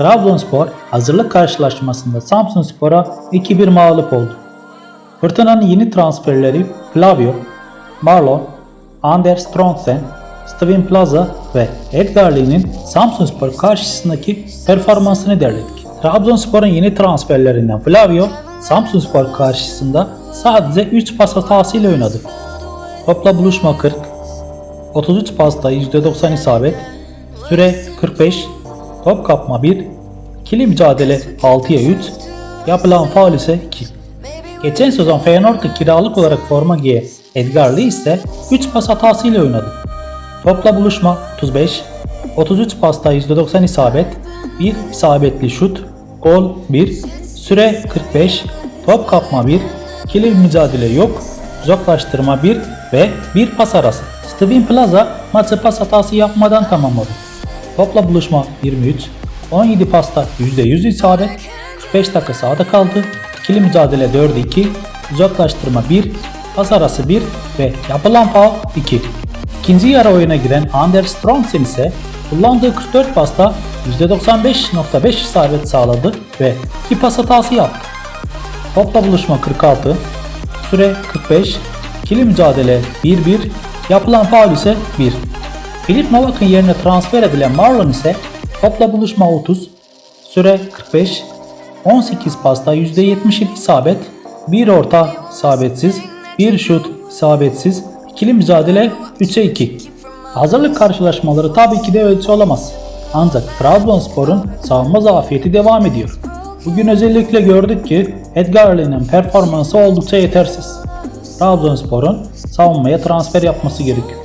Trabzonspor hazırlık karşılaşmasında Samsunspor'a 2-1 mağlup oldu. Fırtınanın yeni transferleri Flavio, Marlon, Anders Trondsen, Steven Plaza ve Edgar Lee'nin Samsunspor karşısındaki performansını derledik. Trabzonspor'un yeni transferlerinden Flavio, Samsunspor karşısında sadece 3 pas hatasıyla oynadı. Topla buluşma 40, 33 pasta %90 isabet, süre 45, top kapma 1, ikili mücadele 6'ya 3, yapılan faul ise 2. Geçen sezon Feyenoord'da kiralık olarak forma giyen Edgar Lee ise 3 pas hatasıyla oynadı. Topla buluşma 35, 33 pasta %90 isabet, 1 isabetli şut, gol 1, süre 45, top kapma 1, ikili mücadele yok, uzaklaştırma 1 ve 1 pas arası. Steven Plaza maçı pas hatası yapmadan tamamladı. Topla buluşma 23, 17 pasta %100 isabet, 45 dakika sahada kaldı, ikili mücadele 4'e 2, uzaklaştırma 1, pas arası 1 ve yapılan faul 2. İkinci yarı oyuna giren Anders Strongsen ise kullandığı 44 pasta %95.5 isabet sağladı ve 2 pas hatası yaptı. Topla buluşma 46, süre 45, ikili mücadele 1-1, yapılan faul ise 1. Filip Novak'ın yerine transfer edilen Marlon ise topla buluşma 30, süre 45, 18 pasta %77 isabet, 1 orta isabetsiz, 1 şut isabetsiz, ikili mücadele 3'e 2. Hazırlık karşılaşmaları tabii ki de ölçü olamaz. Ancak Trabzonspor'un savunma zafiyeti devam ediyor. Bugün özellikle gördük ki Edgar Lee'nin performansı oldukça yetersiz. Trabzonspor'un savunmaya transfer yapması gerekiyor.